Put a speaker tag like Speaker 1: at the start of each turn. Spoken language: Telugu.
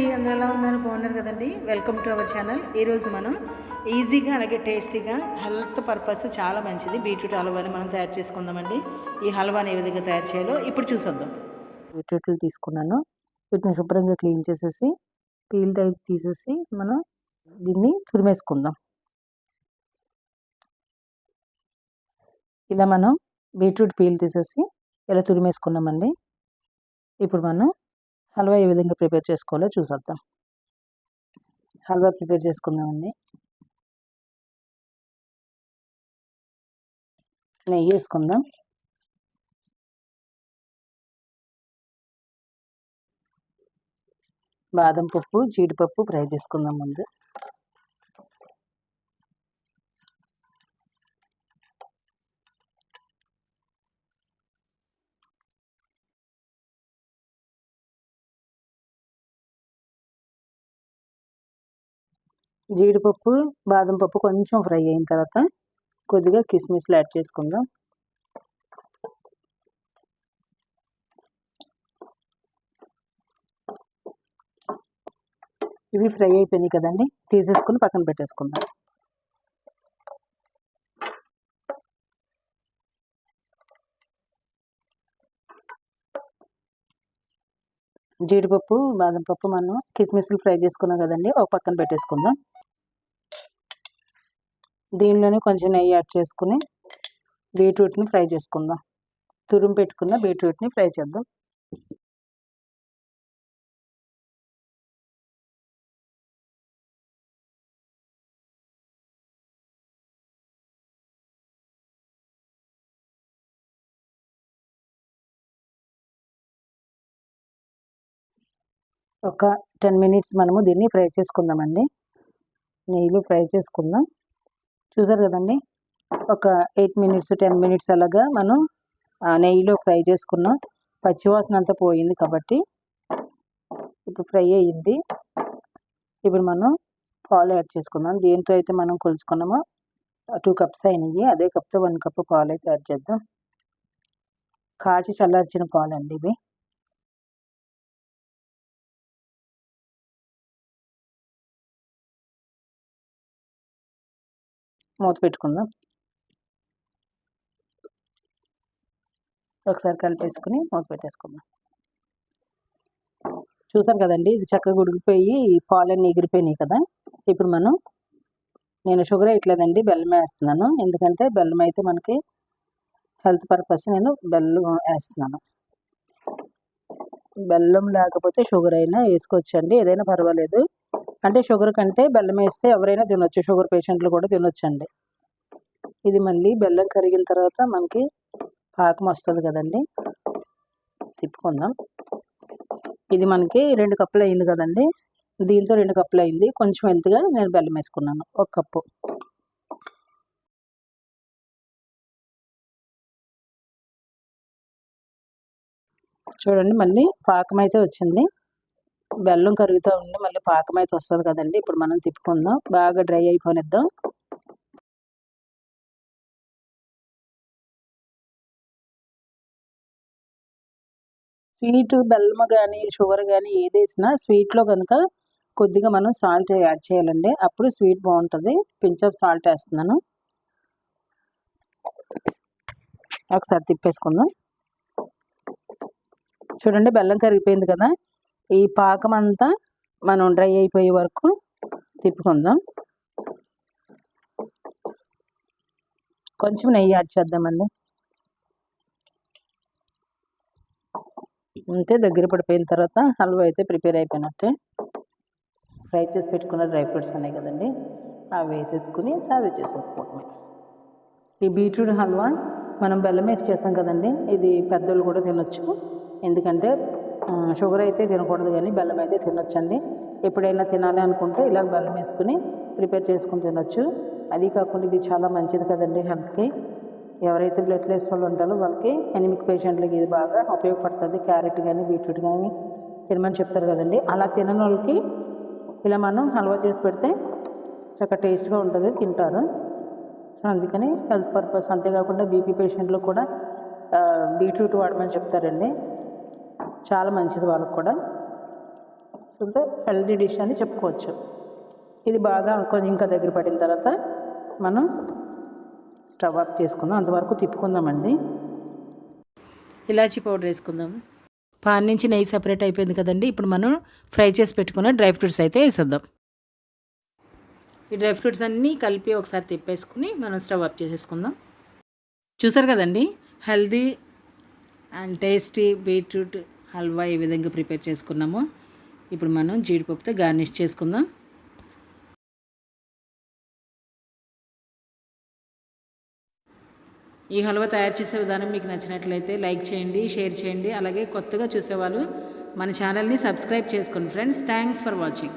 Speaker 1: అండి అందరూ ఎలా ఉన్నారు? బాగున్నారు కదండి. వెల్కమ్ టు అవర్ ఛానల్ ఈరోజు మనం ఈజీగా అలాగే టేస్టీగా హెల్త్ పర్పస్ చాలా మంచిది. బీట్రూట్ హల్వాని మనం తయారు చేసుకుందామండి. ఈ హల్వాని ఏ విధంగా తయారు చేయాలో ఇప్పుడు చూసొద్దాం.
Speaker 2: బీట్రూట్లు తీసుకున్నాను. వీటిని శుభ్రంగా క్లీన్ చేసేసి పీల్ టైప్ తీసేసి మనం దీన్ని తురిమేసుకుందాం. ఇలా మనం బీట్రూట్ పీల్ తీసేసి ఇలా తురిమేసుకున్నామండి. ఇప్పుడు మనం హల్వా ఏ విధంగా ప్రిపేర్ చేసుకోవాలో చూసొద్దాం. హల్వా ప్రిపేర్ చేసుకుందామండి. నెయ్యి వేసుకుందాం. బాదం పప్పు జీడిపప్పు ఫ్రై చేసుకుందాం ముందు. జీడిపప్పు బాదం పప్పు కొంచెం ఫ్రై అయిన తర్వాత కొద్దిగా కిస్మిస్లు యాడ్ చేసుకుందాం. ఇవి ఫ్రై అయిపోయినాయి కదండి తీసేసుకుని పక్కన పెట్టేసుకుందాం. జీడిపప్పు బాదం పప్పు మనం కిస్మిస్లు ఫ్రై చేసుకున్నాం కదండి ఒక పక్కన పెట్టేసుకుందాం. దీనిలోనే కొంచెం నెయ్యి యాడ్ చేసుకుని బీట్రూట్ని ఫ్రై చేసుకుందాం. తురుము పెట్టుకున్న బీట్రూట్ని ఫ్రై చేద్దాం. ఒక టెన్ మినిట్స్ మనము దీన్ని ఫ్రై చేసుకుందామండి. నెయ్యిలో ఫ్రై చేసుకుందాం. చూసారు కదండి? ఒక ఎయిట్ మినిట్స్ టెన్ మినిట్స్ అలాగా మనం ఆ నెయ్యిలో ఫ్రై చేసుకున్నాం. పచ్చివాసన అంతా పోయింది కాబట్టి ఇప్పుడు ఫ్రై అయ్యింది ఇప్పుడు మనం పాలు యాడ్ చేసుకుందాం. దేంతో అయితే మనం కొలుచుకున్నామో టూ కప్స్ అయినాయి. అదే కప్తో వన్ కప్ పాలు అయితే యాడ్ చేద్దాం. కాచి చల్లార్చిన పాలు అండి ఇవి. మూత పెట్టుకుందాం. ఒకసారి కలిపేసుకుని మూత పెట్టేసుకుందాం. చూసారు కదండి ఇది చక్కగా ఉడికిపోయి పాలన్నీ ఎగిరిపోయినాయి కదా. ఇప్పుడు మనం నేను షుగర్ వేయట్లేదండి బెల్లం వేస్తున్నాను. ఎందుకంటే బెల్లం అయితే మనకి హెల్త్ పర్పస్ నేను బెల్లం వేస్తున్నాను. బెల్లం లేకపోతే షుగర్ అయినా వేసుకోవచ్చండి. ఏదైనా పర్వాలేదు. అంటే షుగర్ కంటే బెల్లం వేస్తే ఎవరైనా తినొచ్చు. షుగర్ పేషెంట్లు కూడా తినొచ్చండి. ఇది మళ్ళీ బెల్లం కరిగిన తర్వాత మనకి పాకం వస్తుంది కదండి. తిప్పుకుందాం. ఇది మనకి రెండు కప్పులు అయింది కదండి. దీంతో రెండు కప్పులు అయింది. కొంచెం హెల్త్గా నేను బెల్లం వేసుకున్నాను. ఒక కప్పు. చూడండి మళ్ళీ పాకం అయితే వచ్చింది. బెల్లం కరుగుతూ ఉండి మళ్ళీ పాకం అయితే వస్తుంది కదండి. ఇప్పుడు మనం తిప్పుకుందాం. బాగా డ్రై అయిపోనిద్దాం. స్వీట్ బెల్లం కానీ షుగర్ కానీ ఏది వేసినా స్వీట్లో కనుక కొద్దిగా మనం సాల్ట్ యాడ్ చేయాలండి. అప్పుడు స్వీట్ బాగుంటుంది. పించ్ ఆఫ్ సాల్ట్ వేస్తున్నాను. ఒకసారి తిప్పేసుకుందాం. చూడండి బెల్లం కరిగిపోయింది కదా. ఈ పాకం అంతా మనం డ్రై అయిపోయే వరకు తిప్పుకుందాం. కొంచెం నెయ్యి యాడ్ చేద్దామండి. అంతే దగ్గర పడిపోయిన తర్వాత హల్వా అయితే ప్రిపేర్ అయిపోయినట్టే. ఫ్రై చేసి పెట్టుకున్న డ్రై ఫ్రూట్స్ ఉన్నాయి కదండి అవి వేసేసుకుని సర్వ్ చేసేసుకోవటమే ఈ బీట్రూట్ హల్వా మనం బెల్లం వేసి చేసాం కదండి ఇది పెద్దోళ్ళు కూడా తినొచ్చు. ఎందుకంటే షుగర్ అయితే తినకూడదు కానీ బెల్లం అయితే తినొచ్చండి. ఎప్పుడైనా తినాలి అనుకుంటే ఇలా బెల్లం వేసుకుని ప్రిపేర్ చేసుకుని తినొచ్చు. అది కాకుండా ఇది చాలా మంచిది కదండి హెల్త్కి. ఎవరైతే బ్లడ్ లెస్ వాళ్ళు ఉంటారో వాళ్ళకి ఎనిమిక్ పేషెంట్లకి ఇది బాగా ఉపయోగపడుతుంది. క్యారెట్ కానీ బీట్రూట్ కానీ తినమని చెప్తారు కదండి. అలా తినని వాళ్ళకి ఇలా మనం హల్వా చేసి పెడితే చక్కగా టేస్ట్గా ఉంటుంది తింటారు. సో అందుకని హెల్త్ పర్పస్ అంతేకాకుండా బీపీ పేషెంట్లు కూడా బీట్రూట్ వాడమని చెప్తారండి. చాలా మంచిది వాళ్ళకు కూడా. అంటే హెల్దీ డిష్ అని చెప్పుకోవచ్చు. ఇది బాగా కొంచెం ఇంకా దగ్గర పడిన తర్వాత మనం స్టవ్ ఆఫ్ చేసుకుందాం. అంతవరకు తిప్పుకుందామండి.
Speaker 1: ఇలాచీ పౌడర్ వేసుకుందాం. పాన్ నుంచి నెయ్యి సపరేట్ అయిపోయింది కదండి. ఇప్పుడు మనం ఫ్రై చేసి పెట్టుకున్న డ్రై ఫ్రూట్స్ అయితే వేసేద్దాం. ఈ డ్రై ఫ్రూట్స్ అన్నీ కలిపి ఒకసారి తిప్పేసుకుని మనం స్టవ్ ఆఫ్ చేసేసుకుందాం. చూసారు కదండి? Healthy and tasty beetroot halwa ఈ విధంగా ప్రిపేర్ చేసుకున్నాము ఇప్పుడు మనం జీడిపప్పుతో గార్నిష్ చేసుకుందాం. ఈ హల్వా తయారు చేసే విధానం మీకు నచ్చినట్లయితే లైక్ చేయండి షేర్ చేయండి అలాగే కొత్తగా చూసేవాళ్ళు మన ఛానల్ని సబ్స్క్రైబ్ చేసుకోండి ఫ్రెండ్స్. Thanks for watching.